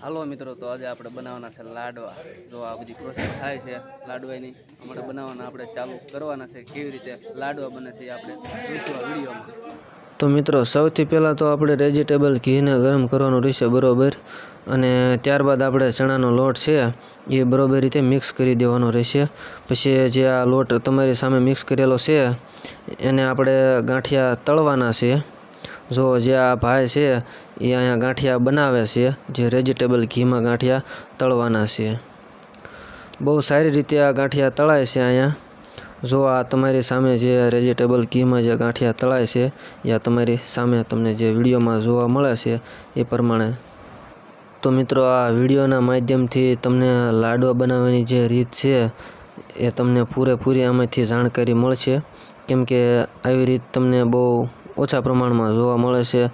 હાલો મિત્રો, તો આજે આપણે બનાવવાના છે લાડવા. જો આ બધી પ્રોસેસ થાય છે લાડવાની અમારે બનાવવાના આપણે ચાલુ કરવાના છે કેવી રીતે લાડવા બને છે એ આપણે જોઈશું આ વિડીયોમાં. તો મિત્રો, સૌથી પહેલાં તો આપણે વેજીટેબલ ઘીને ગરમ કરવાનું રહેશે બરોબર. અને ત્યારબાદ આપણે ચણાનો લોટ છે, એ બરોબર રીતે મિક્સ કરી દેવાનો રહેશે. પછી જે આ લોટ તમારી સામે મિક્સ કરેલો છે, એને આપણે ગાંઠિયા તળવાના છે. જો જે આ ભાઈ છે, એ અહીંયા ગાંઠિયા બનાવે છે, જે વેજીટેબલ ઘીમાં ગાંઠિયા તળવાના છે. બહુ સારી રીતે આ ગાંઠિયા તળાય છે અહીંયા. જો આ તમારી સામે જે વેજીટેબલ કીમાં જે ગાંઠિયા તળાય છે એ તમારી સામે તમને જે વિડીયોમાં જોવા મળે છે, એ પ્રમાણે. તો મિત્રો, આ વિડીયોના માધ્યમથી તમને લાડવા બનાવવાની જે રીત છે, એ તમને પૂરેપૂરી આમાંથી જાણકારી મળશે. કેમ કે આવી રીત તમને બહુ ઓછા પ્રમાણમાં જોવા મળે છે.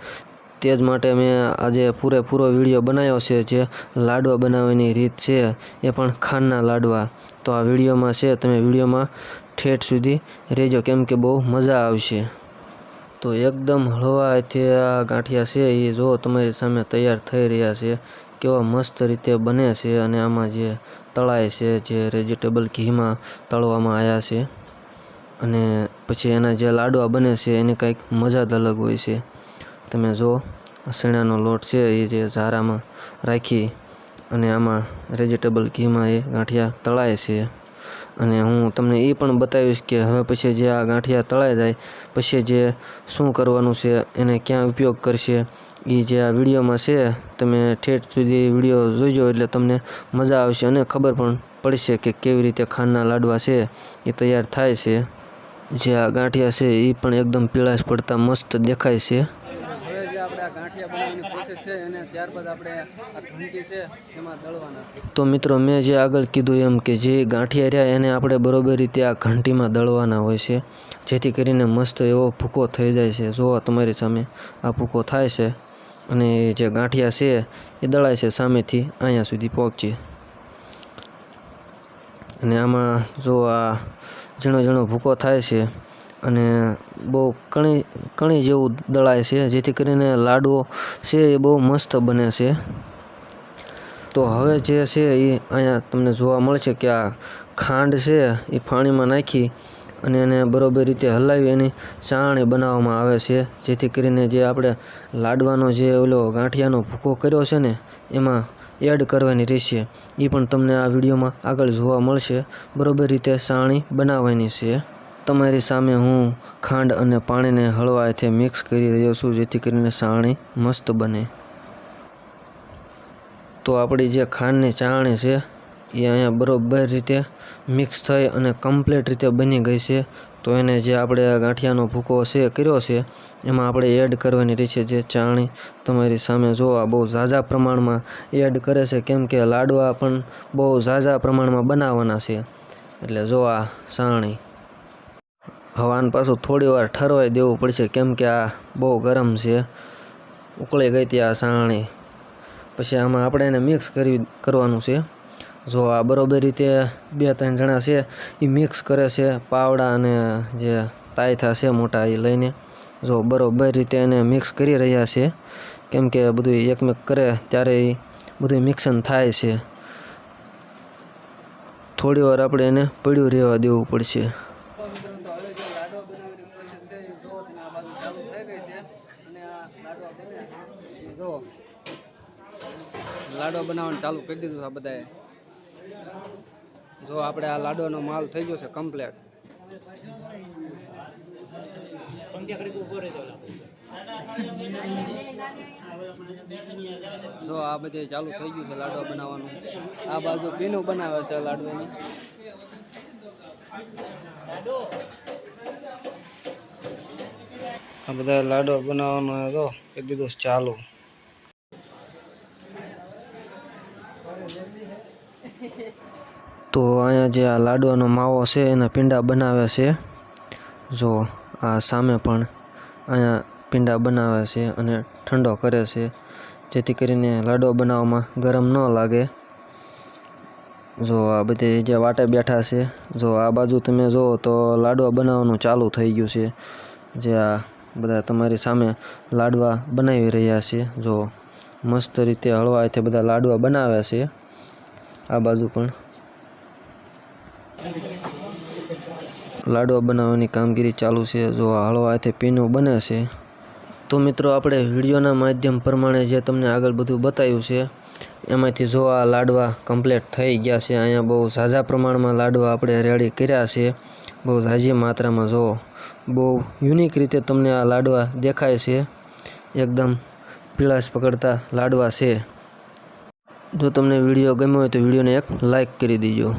તે જ માટે મેં આજે પૂરેપૂરો વીડિયો બનાવ્યો છે જે લાડવા બનાવવાની રીત છે, એ પણ ખાંડના લાડવા. તો આ વિડીયોમાં છે, તમે વિડીયોમાં ઠેઠ સુધી રહેજો, કેમ કે બહુ મજા આવશે. તો એકદમ હળવાથી આ ગાંઠિયા છે એ જો તમારી સામે તૈયાર થઈ રહ્યા છે, કેવા મસ્ત રીતે બને છે અને આમાં જે તળાય છે, જે વેજીટેબલ ઘીમાં તળવામાં આવ્યા છે. અને પછી એના જે લાડવા બને છે, એની કંઈક મજા જ અલગ હોય છે. તમે જો શેણાનો લોટ છે, એ જે ઝારામાં રાખી અને આમાં વેજીટેબલ ઘીમાં એ ગાંઠિયા તળાય છે. અને હું તમને એ પણ બતાવીશ કે હવે પછી જે આ ગાંઠિયા તળાઈ જાય, પછી જે શું કરવાનું છે, એને ક્યાં ઉપયોગ કરશે એ જે આ વિડીયોમાં છે, તમે ઠેઠ સુધી વીડિયો જોઈજો એટલે તમને મજા આવશે અને ખબર પણ પડશે કે કેવી રીતે ખાંડના લાડવા છે, એ તૈયાર થાય છે. જે આ ગાંઠિયા છે એ પણ એકદમ પીળાશ પડતા મસ્ત દેખાય છે. તો મિત્રો, મેં જે આગળ કીધું એમ કે જે ગાંઠિયા રહ્યા એને આપણે બરોબર રીતે આ ઘંટીમાં દળવાના હોય છે, જેથી કરીને મસ્ત એવો ભૂકો થઈ જાય છે. જોવા તમારી સામે, આ ભૂકો થાય છે અને જે ગાંઠિયા છે એ દળાય છે સામેથી અહીંયા સુધી પહોંચીએ અને આમાં જો આ ઝીણો ઝીણો ભૂકો થાય છે અને બહુ કણી કણી જેવું દળાય છે, જેથી કરીને લાડવો છે એ બહુ મસ્ત બને છે. તો હવે જે છે એ અહીંયા તમને જોવા મળશે કે આ ખાંડ છે એ પાણીમાં નાખી અને એને બરોબર રીતે હલાવી એની ચાણી બનાવવામાં આવે છે, જેથી કરીને જે આપણે લાડવાનો જે ઓલો ગાંઠિયાનો ભૂકો કર્યો છે ને, એમાં એડ કરવાની રહેશે. એ પણ તમને આ વિડીયોમાં આગળ જોવા મળશે. બરોબર રીતે ચાણી બનાવવાની છે. તમારી સામે હું ખાંડ અને પાણીને હળવાથી મિક્સ કરી રહ્યો છું, જેથી કરીને ચાણી મસ્ત બને. તો આપણી જે ખાંડની ચાણી છે, એ અહીંયા બરોબર રીતે મિક્સ થઈ અને કમ્પ્લીટ રીતે બની ગઈ છે. તો એને જે આપણે ગાંઠિયાનો ભૂકો છે, કર્યો છે, એમાં આપણે એડ કરવાની રહી છે જે ચાણી તમારી સામે જોવા બહુ ઝાઝા પ્રમાણમાં એડ કરે છે, કેમ કે લાડવા પણ બહુ ઝાઝા પ્રમાણમાં બનાવવાના છે. એટલે જો આ ચાણી હવે આને પાછું થોડી વાર ઠરવાઈ દેવું પડશે, કેમ કે આ બહુ ગરમ છે. ઉકળી ગઈ હતી આ સાણી પછી આમાં આપણે એને મિક્સ કરી કરવાનું છે. જો આ બરોબર રીતે બે ત્રણ જણા છે એ મિક્સ કરે છે, પાવડા અને જે તાયથા છે મોટા એ લઈને. જો બરોબર રીતે એને મિક્સ કરી રહ્યા છે, કેમ કે બધું એકમેક કરે ત્યારે એ બધું મિક્સન થાય છે. થોડી વાર આપણે એને પડ્યું રહેવા દેવું પડશે તો મિત્રો તો હવે જે લાડવા બનાવવાની પ્રોસેસ છે એ જો તમે આ બાજુ ચાલુ થઈ ગઈ છે અને આ લાડવા બને છે જો લાડો બનાવવાનું ચાલુ કરી દીધું આ બધાએ. જો આપણે આ લાડોનો માલ થઈ ગયો છે કમ્પ્લેટ જો આ બધે ચાલુ થઈ ગયું છે લાડો બનાવવાનું. આ બાજુ પીનું બનાવે છે લાડવાની. આ બધા લાડો બનાવવાનો હતો એક દીધું ચાલુ. તો અહીંયા જે આ લાડવાનો માવો છે, એના પીંડા બનાવે છે. જો, આ સામે પણ અહીંયા પીંડા બનાવે છે અને ઠંડો કરે છે. જેથી કરીને લાડવો બનાવવામાં ગરમ ન લાગે. જો, આ બધે જે વાટે બેઠા છે, જો, આ બાજુ તમે જુઓ તો લાડવા બનાવવાનું ચાલુ થઈ ગયું છે. જે આ બધા તમારી સામે લાડવા બનાવી રહ્યા છે. જો મસ્ત રીતે હળવાથી બધા લાડવા બનાવે છે. આ બાજુ પણ લાડવા બનાવવાની કામગીરી ચાલુ છે. જો આ હળવાથી પીનું બને છે. તો મિત્રો, આપણે વિડીયોના માધ્યમ પ્રમાણે જે તમને આગળ બધું બતાવ્યું છે, એમાંથી જો આ લાડવા કમ્પ્લીટ થઈ ગયા છે. અહીંયા બહુ ઝાઝા પ્રમાણમાં લાડવા આપણે રેડી કર્યા છે. બહુ ઝાઝી માત્રામાં જો બહુ યુનિક રીતે તમને આ લાડવા દેખાય છે. એકદમ પીળાશ પકડતા લાડવા છે. જો તમને વીડિયો ગમ્યો હોય તો વિડીયોને એક લાઇક કરી દીજો.